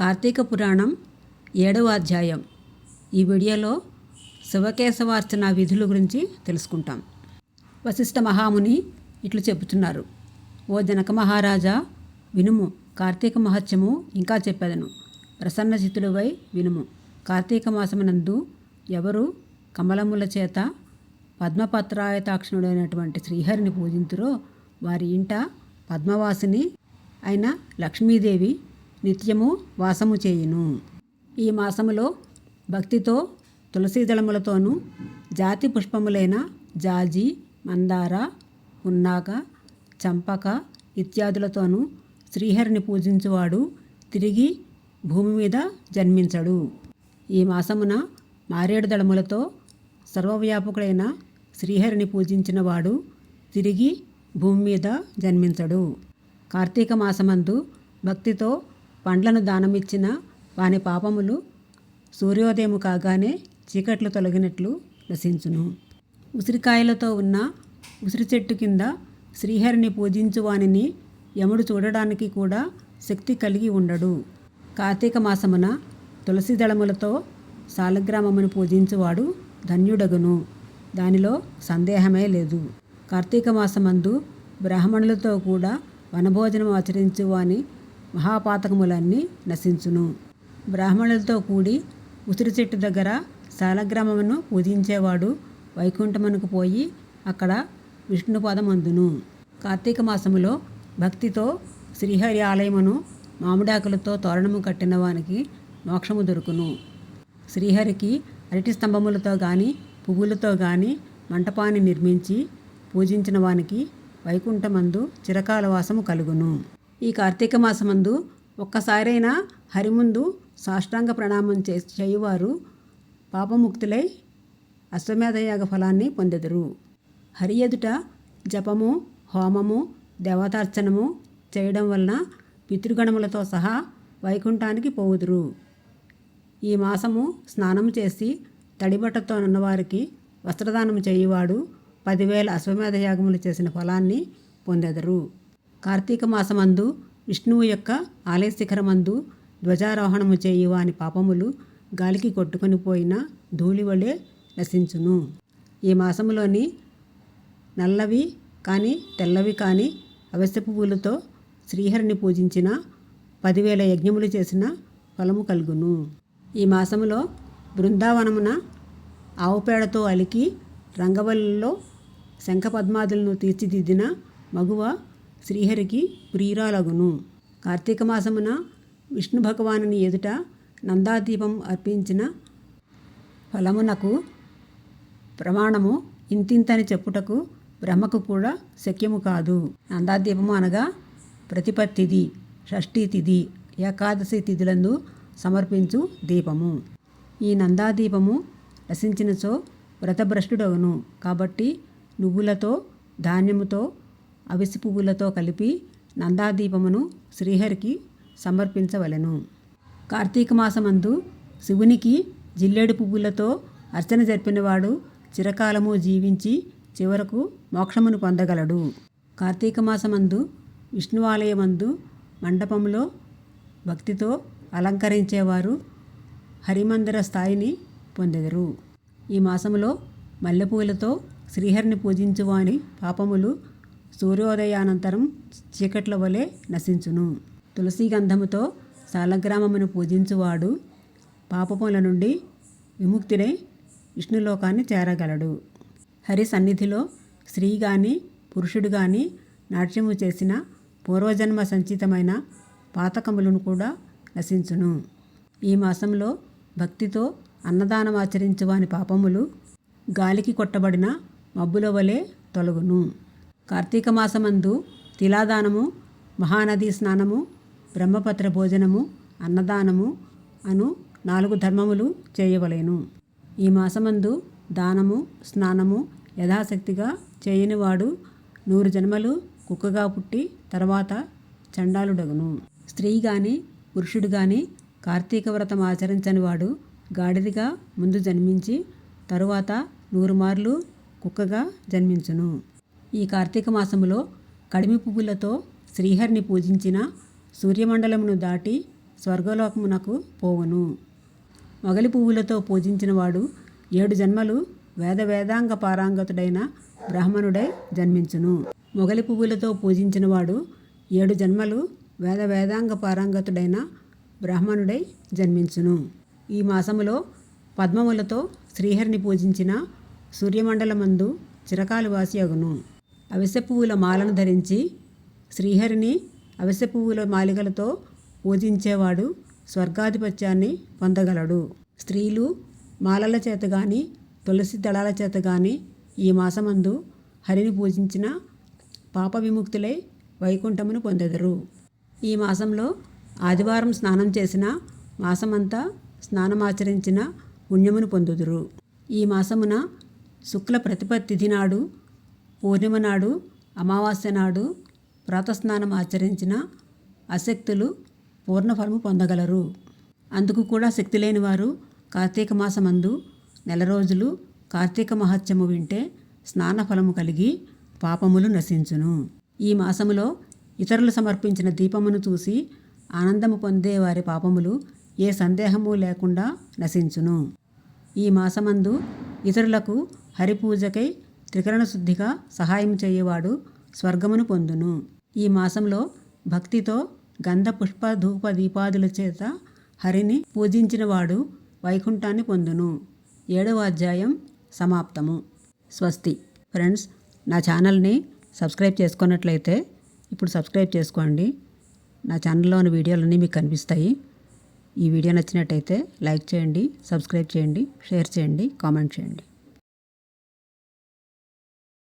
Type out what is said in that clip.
కార్తీక పురాణం ఏడవ అధ్యాయం. ఈ వీడియోలో శివకేశవార్చన విధుల గురించి తెలుసుకుంటాం. వశిష్ఠ మహాముని ఇట్లు చెబుతున్నారు. ఓ జనక మహారాజా వినుము కార్తీక మహత్యము ఇంకా చెప్పేదను. ప్రసన్న వినుము. కార్తీక మాసమునందు ఎవరు కమలముల చేత పద్మపత్రాయతాక్షణుడైనటువంటి శ్రీహరిని పూజింతురో వారి ఇంట పద్మవాసిని అయిన లక్ష్మీదేవి నిత్యము వాసము చేయును. ఈ మాసములో భక్తితో తులసీ దళములతోనూ జాతి పుష్పములైన జాజి మందార ఉన్నాక చంపక ఇత్యాదులతోనూ శ్రీహరిని పూజించువాడు తిరిగి భూమి మీద జన్మించడు. ఈ మాసమున మారేడు దళములతో సర్వవ్యాపకుడైన శ్రీహరిని పూజించినవాడు తిరిగి భూమి మీద జన్మించడు. కార్తీక మాసమందు భక్తితో పండ్లను దానమిచ్చిన వాని పాపములు సూర్యోదయము కాగానే చీకట్లు తొలగినట్లు నశించును. ఉసిరికాయలతో ఉన్న ఉసిరి చెట్టు కింద శ్రీహరిని పూజించు వానిని యముడు చూడడానికి కూడా శక్తి కలిగి ఉండడు. కార్తీక మాసమున తులసి దళములతో సాలగ్రామమును పూజించువాడు ధన్యుడగును. దానిలో సందేహమే లేదు. కార్తీక మాసమందు బ్రాహ్మణులతో కూడా వనభోజనం ఆచరించు వాని మహాపాతకములన్నీ నశించును. బ్రాహ్మణులతో కూడి ఉసిరి చెట్టు దగ్గర శాలగ్రామమును పూజించేవాడు వైకుంఠమునకు పోయి అక్కడ విష్ణుపాదమందును. కార్తీక మాసములో భక్తితో శ్రీహరి ఆలయమును మామిడాకులతో తోరణము కట్టిన వానికి మోక్షము దొరుకును. శ్రీహరికి అరటి స్తంభములతో గాని పువ్వులతో గాని మంటపాన్ని నిర్మించి పూజించిన వానికి వైకుంఠమందు చిరకాల వాసము కలుగును. ఈ కార్తీక మాసమందు ఒక్కసారైనా హరిముందు సాష్టాంగ ప్రణామం చే చేయువారు పాపముక్తులై అశ్వమేధయాగ ఫలాన్ని పొందెదరు. హరి ఎదుట జపము హోమము దేవతార్చనము చేయడం వలన పితృగణములతో సహా వైకుంఠానికి పోవుదురు. ఈ మాసము స్నానం చేసి తడిబట్టతో ఉన్నవారికి వస్త్రదానం చేయువాడు పదివేల అశ్వమేధ యాగములు చేసిన ఫలాన్ని పొందెదరు. కార్తీక మాసమందు విష్ణువు యొక్క ఆలయ శిఖరమందు ధ్వజారోహణము చేయువాని పాపములు గాలికి కొట్టుకొని పోయిన ధూళి వలె నశించును. ఈ మాసములోని నల్లవి కానీ తెల్లవి కానీ అవశ్య పువ్వులతో శ్రీహరిని పూజించిన పదివేల యజ్ఞములు చేసిన ఫలము కలుగును. ఈ మాసములో బృందావనమున ఆవు పేడతో అలికి రంగవల్లిలో శంఖపద్మాదులను తీర్చిదిద్దిన మగువ శ్రీహరికి ప్రియురాలగును కార్తీక మాసమున విష్ణు భగవానుని ఎదుట నందాదీపం అర్పించిన ఫలమునకు ప్రమాణము ఇంతింతని చెప్పుటకు బ్రహ్మకు కూడా శక్యము కాదు. నందాదీపము అనగా ప్రతిపత్తిది షష్ఠీ తిథి ఏకాదశి తిథులందు సమర్పించు దీపము. ఈ నందాదీపము రసించినచో వ్రతభ్రష్టుడవును కాబట్టి నువ్వులతో ధాన్యముతో అవిసి పువ్వులతో కలిపి నందాదీపమును శ్రీహరికి సమర్పించవలెను. కార్తీక మాసమందు శివునికి జిల్లేడు పువ్వులతో అర్చన జరిపినవాడు చిరకాలము జీవించి చివరకు మోక్షమును పొందగలడు. కార్తీక మాసమందు విష్ణువాలయమందు మండపంలో భక్తితో అలంకరించేవారు హరిమందిర స్థాయిని పొందెదరు. ఈ మాసంలో మల్లెపూలతో శ్రీహరిని పూజించువాని పాపములు సూర్యోదయానంతరం చీకట్ల వలె నశించును. తులసి గంధముతో సాలగ్రామమును పూజించువాడు పాపముల నుండి విముక్తుడై విష్ణులోకాన్ని చేరగలడు. హరి సన్నిధిలో స్త్రీ గాని పురుషుడు గాని నాట్యము చేసిన పూర్వజన్మ సంచితమైన పాతకములను కూడా నశించును. ఈ మాసంలో భక్తితో అన్నదానం ఆచరించువాని పాపములు గాలికి కొట్టబడిన మబ్బుల వలె తొలగును. కార్తీక మాసమందు తిలాదానము మహానది స్నానము బ్రహ్మపత్ర భోజనము అన్నదానము అను నాలుగు ధర్మములు చేయవలేను. ఈ మాసమందు దానము స్నానము యథాశక్తిగా చేయనివాడు నూరు జన్మలు కుక్కగా పుట్టి తర్వాత చండాలుడగును. స్త్రీ గాని పురుషుడు గాని కార్తీక వ్రతం ఆచరించని వాడు గాడిదిగా ముందు జన్మించి తరువాత నూరు మార్లు కుక్కగా జన్మించును. ఈ కార్తీక మాసములో కడిమి పువ్వులతో శ్రీహరిని పూజించిన సూర్యమండలమును దాటి స్వర్గలోకమునకు పోవును. మొగలి పువ్వులతో పూజించినవాడు ఏడు జన్మలు వేద వేదాంగ పారాంగతుడైన బ్రాహ్మణుడై జన్మించును. మొగలి పువ్వులతో పూజించినవాడు ఏడు జన్మలు వేద వేదాంగ పారాంగతుడైన బ్రాహ్మణుడై జన్మించును. ఈ మాసములో పద్మములతో శ్రీహరిని పూజించిన సూర్యమండలమందు చిరకాలు వాసి అగును అవిసె పువ్వుల మాలను ధరించి శ్రీహరిని అవిసె పువ్వుల మాలికలతో పూజించేవాడు స్వర్గాధిపత్యాన్ని పొందగలడు. స్త్రీలు మాలల చేత కానీ తులసి దళాల చేత కానీ ఈ మాసమందు హరిని పూజించిన పాప విముక్తులై వైకుంఠమును పొందెదరు. ఈ మాసంలో ఆదివారం స్నానం చేసిన మాసమంతా స్నానమాచరించిన పుణ్యమును పొందుదురు. ఈ మాసమున శుక్ల ప్రతిపత్తిథి నాడు పూర్ణిమ నాడు అమావాస్య నాడు ప్రాతస్నానం ఆచరించిన అశక్తులు పూర్ణఫలము పొందగలరు. అందుకు కూడా శక్తి లేని వారు కార్తీక మాసమందు నెల రోజులు కార్తీక మహత్యము వింటే స్నానఫలము కలిగి పాపములు నశించును. ఈ మాసములో ఇతరులు సమర్పించిన దీపమును చూసి ఆనందము పొందే వారి పాపములు ఏ సందేహము లేకుండా నశించును. ఈ మాసమందు ఇతరులకు హరిపూజకై త్రికరణ శుద్ధిగా సహాయం చేయవాడు స్వర్గమును పొందును. ఈ మాసంలో భక్తితో గంధ పుష్ప ధూప దీపాదుల చేత హరిని పూజించినవాడు వైకుంఠాన్ని పొందును. ఏడవ అధ్యాయం సమాప్తము. స్వస్తి. ఫ్రెండ్స్ నా ఛానల్ని సబ్స్క్రైబ్ చేసుకున్నట్లయితే ఇప్పుడు సబ్స్క్రైబ్ చేసుకోండి. నా ఛానల్లో ఉన్న వీడియోలన్నీ మీకు కనిపిస్తాయి. ఈ వీడియో నచ్చినట్టయితే లైక్ చేయండి సబ్స్క్రైబ్ చేయండి షేర్ చేయండి కామెంట్ చేయండి.